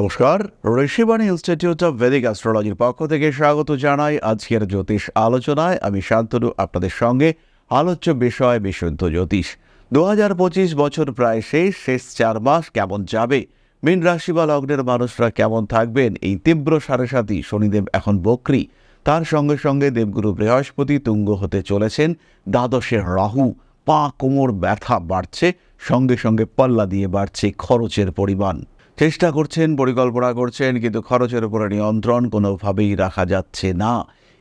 নমস্কার, Rishibani institute of Vedic অ্যাস্ট্রোলজির পক্ষ থেকে স্বাগত জানাই আজকের জ্যোতিষ আলোচনায়। আমি শান্তনু, আপনাদের সঙ্গে আলোচ্য বিষয় বিশুদ্ধ জ্যোতিষ। দু পঁচিশ বছর প্রায় শেষ শেষ চার মাস কেমন যাবে? মীন রাশি বা লগ্নের মানুষরা কেমন থাকবেন? এই তীব্র সাড়ে সাথী শনিদেব এখন বক্রি। তার সঙ্গে সঙ্গে দেবগুরু বৃহস্পতি তুঙ্গ হতে চলেছেন। দ্বাদশের রাহু, পা কোমর ব্যথা বাড়ছে, সঙ্গে সঙ্গে পাল্লা দিয়ে বাড়ছে খরচের পরিমাণ। চেষ্টা করছেন, পরিকল্পনা করছেন, কিন্তু খরচের উপরে নিয়ন্ত্রণ কোনোভাবেই রাখা যাচ্ছে না।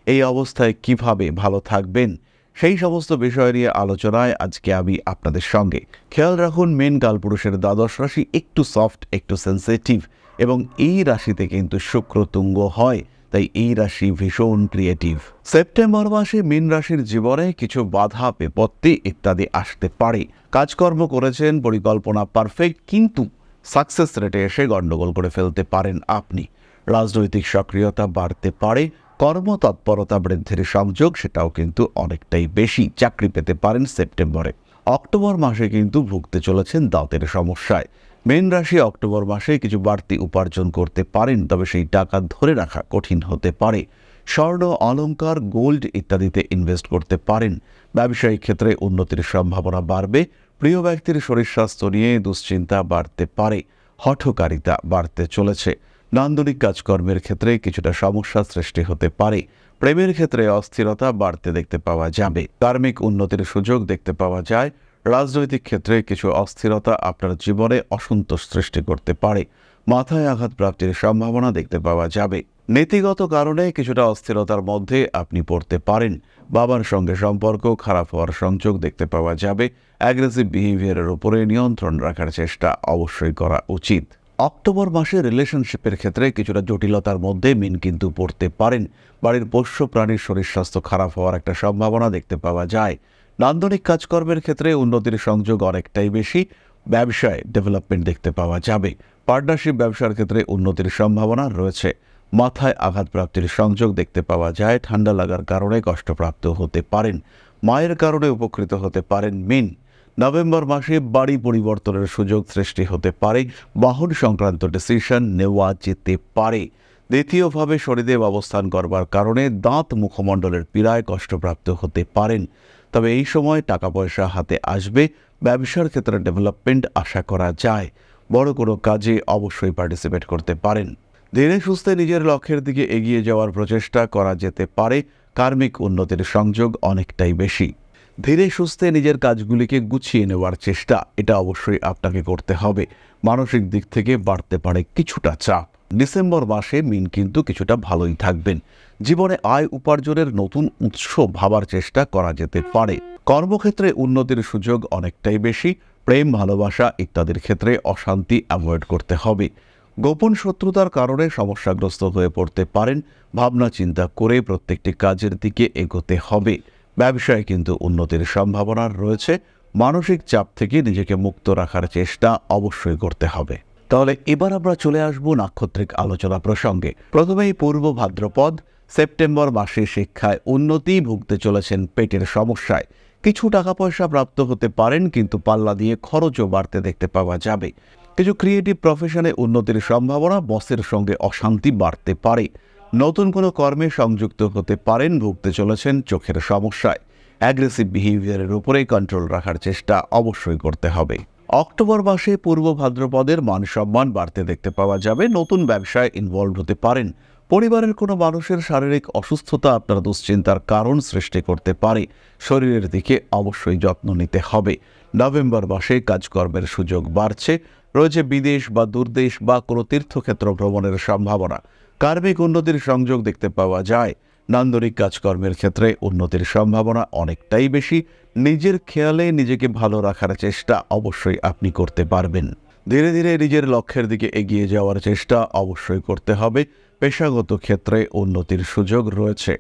এই অবস্থায় কীভাবে ভালো থাকবেন? সেই সমস্ত বিষয় নিয়ে আলোচনায় আজকে আমি আপনাদের সঙ্গে। খেয়াল রাখুন, মেন কালপুরুষের দ্বাদশ রাশি একটু সফট একটু সেন্সিটিভ এবং এই রাশিতে কিন্তু শুক্র তুঙ্গ হয়, তাই এই রাশি ভীষণ ক্রিয়েটিভ সেপ্টেম্বর মাসে মীন রাশির জীবনে কিছু বাধা, বিপত্তি ইত্যাদি আসতে পারে। কাজকর্ম করেছেন, পরিকল্পনা পারফেক্ট কিন্তু সাকসেস রেটে এসে গণ্ডগোল করে ফেলতে পারেন আপনি। রাজনৈতিক সক্রিয়তা বাড়তে পারে, কর্মতৎপরতা বৃদ্ধির সংযোগ সেটাও কিন্তু অনেকটাই বেশি। চাকরি পেতে পারেন সেপ্টেম্বরে। অক্টোবর মাসে কিন্তু ভুগতে চলেছেন দাঁতের সমস্যায়। মেন রাশি অক্টোবর মাসে কিছু বাড়তি উপার্জন করতে পারেন, তবে সেই টাকা ধরে রাখা কঠিন হতে পারে। স্বর্ণ, অলংকার, গোল্ড ইত্যাদিতে ইনভেস্ট করতে পারেন। ব্যবসায়িক ক্ষেত্রে উন্নতির সম্ভাবনা বাড়বে প্রিয় ব্যক্তির শরীর স্বাস্থ্য নিয়ে দুশ্চিন্তা বাড়তে পারে, হঠকারিতা বাড়তে চলেছে। নান্দনিক কাজকর্মের ক্ষেত্রে কিছুটা সমস্যা সৃষ্টি হতে পারে। প্রেমের ক্ষেত্রে অস্থিরতা বাড়তে দেখতে পাওয়া যাবে। কার্মিক উন্নতির সুযোগ দেখতে পাওয়া যায়। রাজনৈতিক ক্ষেত্রে কিছু অস্থিরতা আপনার জীবনে অসন্তোষ সৃষ্টি করতে পারে। মাথায় আঘাত প্রাপ্তির সম্ভাবনা দেখতে পাওয়া যাবে। নীতিগত কারণে কিছুটা অস্থিরতার মধ্যে আপনি পড়তে পারেন। বাবার সঙ্গে সম্পর্ক, খারাপ হওয়ার সংযোগ দেখতে পাওয়া যাবে। অ্যাগ্রেসিভ বিহেভিয়ারের উপরে নিয়ন্ত্রণ রাখার চেষ্টা অবশ্যই করা উচিত। অক্টোবর মাসে রিলেশনশিপের ক্ষেত্রে কিছুটা জটিলতার মধ্যে মিন কিন্তু পড়তে পারেন। বাড়ির পোষ্য প্রাণীর শরীর স্বাস্থ্য খারাপ হওয়ার একটা সম্ভাবনা দেখতে পাওয়া যায়। নান্দনিক কাজকর্মের ক্ষেত্রে উন্নতির সংযোগ অনেকটাই বেশি। ব্যবসায় ডেভেলপমেন্ট দেখতে পাওয়া যাবে। পার্টনারশিপ ব্যবসার ক্ষেত্রে উন্নতির সম্ভাবনা রয়েছে। মাথায় আঘাতপ্রাপ্তির সংযোগ দেখতে পাওয়া যায়। ঠান্ডা লাগার কারণে কষ্টপ্রাপ্ত হতে পারেন। মায়ের কারণে উপকৃত হতে পারেন মিন। নভেম্বর মাসে বাড়ি পরিবর্তনের সুযোগ সৃষ্টি হতে পারে। বাহন সংক্রান্ত ডিসিশন নেওয়া যেতে পারে। দ্বিতীয়ভাবে শরীরে অবস্থান করবার কারণে দাঁত মুখমণ্ডলের পীড়ায় কষ্টপ্রাপ্ত হতে পারেন। তবে এই সময় টাকা পয়সা হাতে আসবে। ব্যবসার ক্ষেত্রে ডেভেলপমেন্ট আশা করা যায়। বড় কোনো কাজে অবশ্যই পার্টিসিপেট করতে পারেন। ধীরে সুস্থে নিজের লক্ষ্যের দিকে এগিয়ে যাওয়ার প্রচেষ্টা করা যেতে পারে। কার্মিক উন্নতির সংযোগ অনেকটাই বেশি। ধীরে সুস্থে নিজের কাজগুলিকে গুছিয়ে নেওয়ার চেষ্টা, এটা অবশ্যই আপনাকে করতে হবে। মানসিক দিক থেকে বাড়তে পারে কিছুটা চাপ। ডিসেম্বর মাসে মিন কিন্তু কিছুটা ভালোই থাকবেন। জীবনে আয় উপার্জনের নতুন উৎস ভাবার চেষ্টা করা যেতে পারে। কর্মক্ষেত্রে উন্নতির সুযোগ অনেকটাই বেশি। প্রেম, ভালোবাসা ইত্যাদির ক্ষেত্রে অশান্তি অ্যাভয়েড করতে হবে। গোপন শত্রুতার কারণে সমস্যাগ্রস্ত হয়ে পড়তে পারেন, ভাবনা চিন্তা করে প্রত্যেকটি কাজের দিকে এগোতে হবে। ব্যবসায় কিন্তু উন্নতির সম্ভাবনা রয়েছে। মানসিক চাপ থেকে নিজেকে মুক্ত রাখার চেষ্টা অবশ্যই করতে হবে। তাহলে এবার আমরা চলে আসব নাক্ষত্রিক আলোচনা প্রসঙ্গে। প্রথমেই পূর্ব ভাদ্রপদ, সেপ্টেম্বর মাসে শিক্ষায় উন্নতি ভুগতে চলেছেন পেটের সমস্যায়। কিছু টাকা পয়সা প্রাপ্ত হতে পারেন, কিন্তু পাল্লা দিয়ে খরচও বাড়তে দেখতে পাওয়া যাবে। কিছু ক্রিয়েটিভ প্রফেশনে উন্নতির সম্ভাবনা বসের সঙ্গে অশান্তি বাড়তে পারে। নতুন কোনো কর্মে সংযুক্ত হতে পারেন ভুগতে চলেছেন চোখের সমস্যায়। অ্যাগ্রেসিভ বিহেভিয়ারের উপরে কন্ট্রোল রাখার চেষ্টা অবশ্যই করতে হবে। অক্টোবর মাসে পূর্ব ভাদ্রপদের মান সম্মান বাড়তে দেখতে পাওয়া যাবে। নতুন ব্যবসায় ইনভলভ হতে পারেন। পরিবারের কোনো মানুষের শারীরিক অসুস্থতা আপনার দুশ্চিন্তার কারণ সৃষ্টি করতে পারে। শরীরের দিকে অবশ্যই যত্ন নিতে হবে। নভেম্বর মাসে কাজকর্মের সুযোগ বাড়ছে। রয়েছে বিদেশ বা দূরদেশ বা কোনো তীর্থক্ষেত্র ভ্রমণের সম্ভাবনা। কার্মিক উন্নতির সংযোগ দেখতে পাওয়া যায়। নান্দনিক কাজকর্মের ক্ষেত্রে উন্নতির সম্ভাবনা অনেকটাই বেশি। নিজের খেয়ালে নিজেকে ভালো রাখার চেষ্টা অবশ্যই আপনি করতে পারবেন। ধীরে ধীরে নিজের লক্ষ্যের দিকে এগিয়ে যাওয়ার চেষ্টা অবশ্যই করতে হবে। পেশাগত ক্ষেত্রে উন্নতির সুযোগ রয়েছে।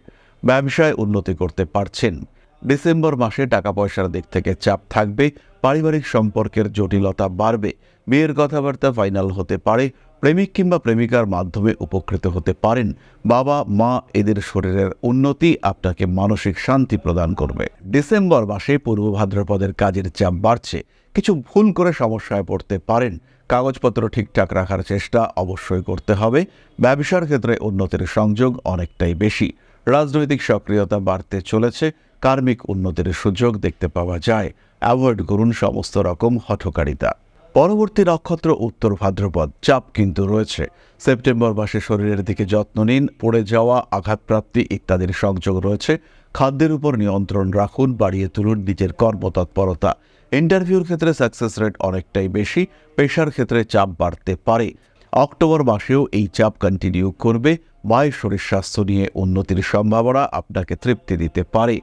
ব্যবসায় উন্নতি করতে পারছেন। ডিসেম্বর মাসে টাকা পয়সার দিক থেকে চাপ থাকবে, পারিবারিক সম্পর্কের জটিলতা বাড়বে, বিয়ের কথাবার্তা ফাইনাল হতে পারে, প্রেমিক কিংবা প্রেমিকার মাধ্যমে উপকৃত হতে পারেন। বাবা, মা এদের শরীরের উন্নতি আপনাকে মানসিক শান্তি প্রদান করবে। ডিসেম্বর মাসে পূর্ব ভাদ্রপদের কাজের চাপ বাড়ছে, কিছু ভুল করে সমস্যায় পড়তে পারেন। কাগজপত্র ঠিকঠাক রাখার চেষ্টা অবশ্যই করতে হবে। ব্যবসার ক্ষেত্রে উন্নতির সংযোগ অনেকটাই বেশি। রাজনৈতিক সক্রিয়তা বাড়তে চলেছে, কার্মিক উন্নতির সুযোগ দেখতে পাওয়া যায়। অ্যাভয়েড করুন সমস্ত রকম হঠকারিতা। পরবর্তী নক্ষত্র উত্তর ভাদ্রপদ, চাপ কিন্তু রয়েছে। সেপ্টেম্বর মাসে শরীরের দিকে যত্ন নিন, পড়ে যাওয়া, আঘাতপ্রাপ্তি ইত্যাদির সংযোগ রয়েছে। খাদ্যের উপর নিয়ন্ত্রণ রাখুন, বাড়িয়ে তুলুন নিজের কর্মতৎপরতা। ইন্টারভিউর ক্ষেত্রে সাকসেস রেট অনেকটাই বেশি, পেশার ক্ষেত্রে চাপ বাড়তে পারে। অক্টোবর মাসেও এই চাপ কন্টিনিউ করবে, মায়ের শরীর স্বাস্থ্য নিয়ে উন্নতির সম্ভাবনা আপনাকে তৃপ্তি দিতে পারে।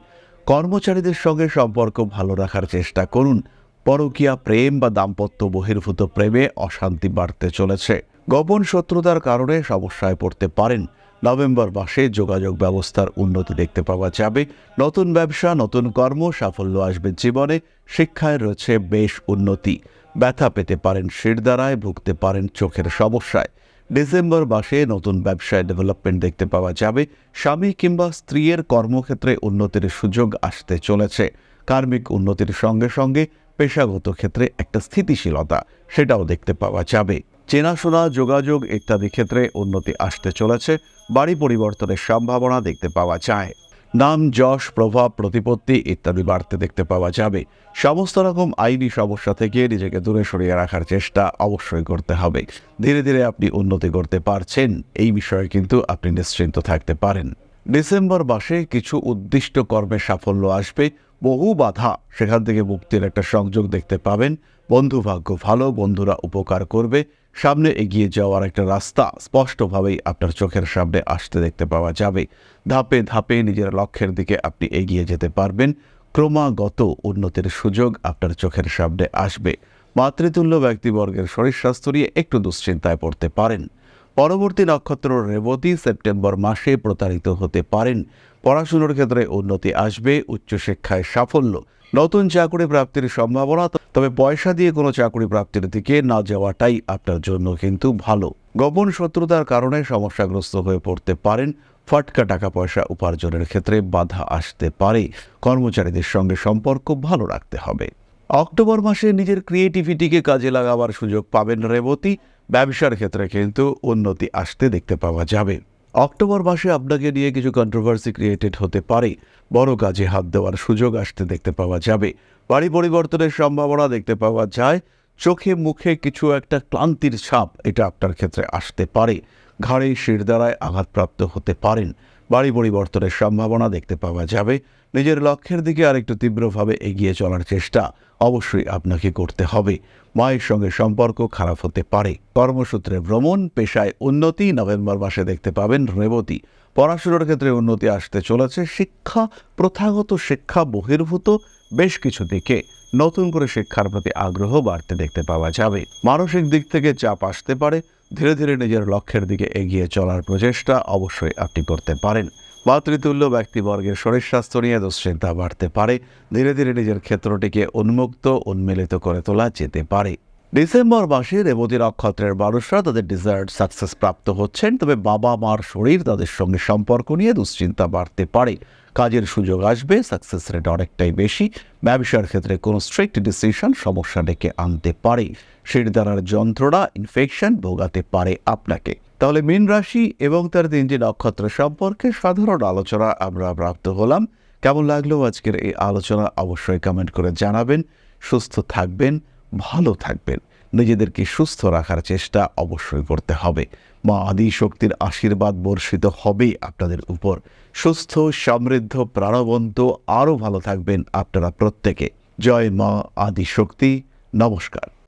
কর্মচারীদের সঙ্গে সম্পর্ক ভালো রাখার চেষ্টা করুন। পরকীয়া প্রেম বা দাম্পত্য বহির্ভূত প্রেমে অশান্তি বাড়তে চলেছে। গোপন শত্রুতার কারণে সমস্যায় পড়তে পারেন। নভেম্বর মাসে যোগাযোগ ব্যবস্থার উন্নতি দেখতে পাওয়া যাবে। নতুন ব্যবসা, নতুন কর্ম, সাফল্য আসবে জীবনে। শিক্ষায় রয়েছে বেশ উন্নতি। ব্যথা পেতে পারেন শিরদারায় ভুগতে পারেন চোখের সমস্যায়। ডিসেম্বর মাসে নতুন ব্যবসায় ডেভেলপমেন্ট দেখতে পাওয়া যাবে। স্বামী কিংবা স্ত্রীর কর্মক্ষেত্রে উন্নতির সুযোগ আসতে চলেছে। কার্মিক উন্নতির সঙ্গে সঙ্গে পেশাগত ক্ষেত্রে একটা স্থিতিশীলতা, সেটাও দেখতে পাওয়া যাবে। চেনাশোনা, যোগাযোগ ইত্যাদি ক্ষেত্রে উন্নতি আসতে চলেছে। বাড়ি পরিবর্তনের সম্ভাবনা দেখতে পাওয়া যায়। নাম, যশ, প্রভাব, প্রতিপত্তি ইত্যাদি বাড়তে দেখতে পাওয়া যাবে। সমস্ত রকম আইনি সমস্যা থেকে নিজেকে দূরে সরিয়ে রাখার চেষ্টা অবশ্যই করতে হবে। ধীরে ধীরে আপনি উন্নতি করতে পারছেন, এই বিষয়ে কিন্তু আপনি নিশ্চিন্ত থাকতে পারেন। ডিসেম্বর মাসে কিছু উদ্দিষ্ট কর্মে সাফল্য আসবে। বহু বাধা সেখান থেকে মুক্তির একটা সংযোগ দেখতে পাবেন। বন্ধু ভাগ্য ভালো, বন্ধুরা উপকার করবে। সামনে এগিয়ে যাওয়ার একটা রাস্তা স্পষ্টভাবেই আপনার চোখের সামনে আসতে দেখতে পাওয়া যাবে। ধাপে ধাপে নিজের লক্ষ্যের দিকে আপনি এগিয়ে যেতে পারবেন। ক্রমাগত উন্নতির সুযোগ আপনার চোখের সামনে আসবে। মাতৃতুল্য ব্যক্তিবর্গের শরীর স্বাস্থ্য নিয়ে একটু দুশ্চিন্তায় পড়তে পারেন। পরবর্তী নক্ষত্র রেবতী সেপ্টেম্বর মাসে প্রতারিত হতে পারেন। পড়াশুনোর ক্ষেত্রে উন্নতি আসবে, উচ্চশিক্ষায় সাফল্য নতুন চাকরি প্রাপ্তির সম্ভাবনা, তবে পয়সা দিয়ে কোনো চাকরি প্রাপ্তির দিকে না যাওয়াটাই আপনার জন্য কিন্তু ভালো। গোপন শত্রুতার কারণে সমস্যাগ্রস্ত হয়ে পড়তে পারেন, ফাটকা টাকা পয়সা উপার্জনের ক্ষেত্রে বাধা আসতে পারে। কর্মচারীদের সঙ্গে সম্পর্ক ভালো রাখতে হবে। অক্টোবর মাসে নিজের ক্রিয়েটিভিটিকে কাজে লাগাবার সুযোগ পাবেন রেবতী। ব্যবসার ক্ষেত্রে কিন্তু উন্নতি আসতে দেখতে পাওয়া যাবে। অক্টোবর মাসে আপনাকে নিয়ে কিছু কন্ট্রোভার্সি ক্রিয়েটেড হতে পারে। বড় কাজে হাত দেওয়ার সুযোগ আসতে দেখতে পাওয়া যাবে। বাড়ি পরিবর্তনের সম্ভাবনা দেখতে পাওয়া যায়। চোখে মুখে কিছু একটা ক্লান্তির ছাপ, এটা আপনার ক্ষেত্রে আসতে পারে। ঘাড়ে দ্বারায় আঘাতপ্রাপ্ত হতে পারেন। বাড়ি পরিবর্তনের সম্ভাবনা দেখতে পাওয়া যাবে। নিজের লক্ষ্যের দিকে আরেকটু তীব্রভাবে এগিয়ে চলার চেষ্টা অবশ্যই আপনাকে করতে হবে। মায়ের সঙ্গে সম্পর্ক খারাপ হতে পারে। কর্মসূত্রে ভ্রমণ, পেশায় উন্নতি, নভেম্বর মাসে দেখতে পাবেন রেবতী। পড়াশোনার ক্ষেত্রে উন্নতি আসতে চলেছে। শিক্ষা, প্রথাগত শিক্ষা বহির্ভূত, বেশ কিছু দিকে নতুন করে শিক্ষার প্রতি আগ্রহ বাড়তে দেখতে পাওয়া যাবে। মানসিক দিক থেকে চাপ আসতে পারে। ধীরে ধীরে নিজের লক্ষ্যের দিকে এগিয়ে চলার প্রচেষ্টা অবশ্যই আপনি করতে পারেন। মাতৃতুল্য ব্যক্তিবর্গের শরীর স্বাস্থ্য নিয়ে দুশ্চিন্তা বাড়তে পারে। ধীরে ধীরে নিজের ক্ষেত্রটিকে উন্মুক্ত, উন্মিলিত করে তোলা যেতে পারে। ডিসেম্বর মাসে রেবতী নক্ষত্রের মানুষরা তাদের ডিজায়ার্ড সাকসেস প্রাপ্ত হচ্ছেন, তবে বাবা মার শরীর তাদের সঙ্গে সম্পর্ক নিয়ে দুশ্চিন্তা বাড়তে পারে। কাজের সুযোগ আসবে সাকসেস রেট অনেকটাই বেশি। ব্যবসার ক্ষেত্রে কোনো স্ট্রিক্ট ডিসিশন সমস্যা ডেকে আনতে পারে। শিরদাঁড়ার যন্ত্রণা ইনফেকশন ভোগাতে পারে আপনাকে। তাহলে মীন রাশি এবং তার তিনটি নক্ষত্র সম্পর্কে সাধারণ আলোচনা আমরা প্রাপ্ত হলাম। কেমন লাগল আজকের এই আলোচনা অবশ্যই কমেন্ট করে জানাবেন। সুস্থ থাকবেন। ভালো থাকবেন। নিজেদেরকে সুস্থ রাখার চেষ্টা অবশ্যই করতে হবে। মা আদি শক্তির আশীর্বাদ বর্ষিত হবেই আপনাদের উপর। সুস্থ, সমৃদ্ধ, প্রাণবন্ত, আরও ভালো থাকবেন আপনারা প্রত্যেকে। জয় মা আদি শক্তি নমস্কার।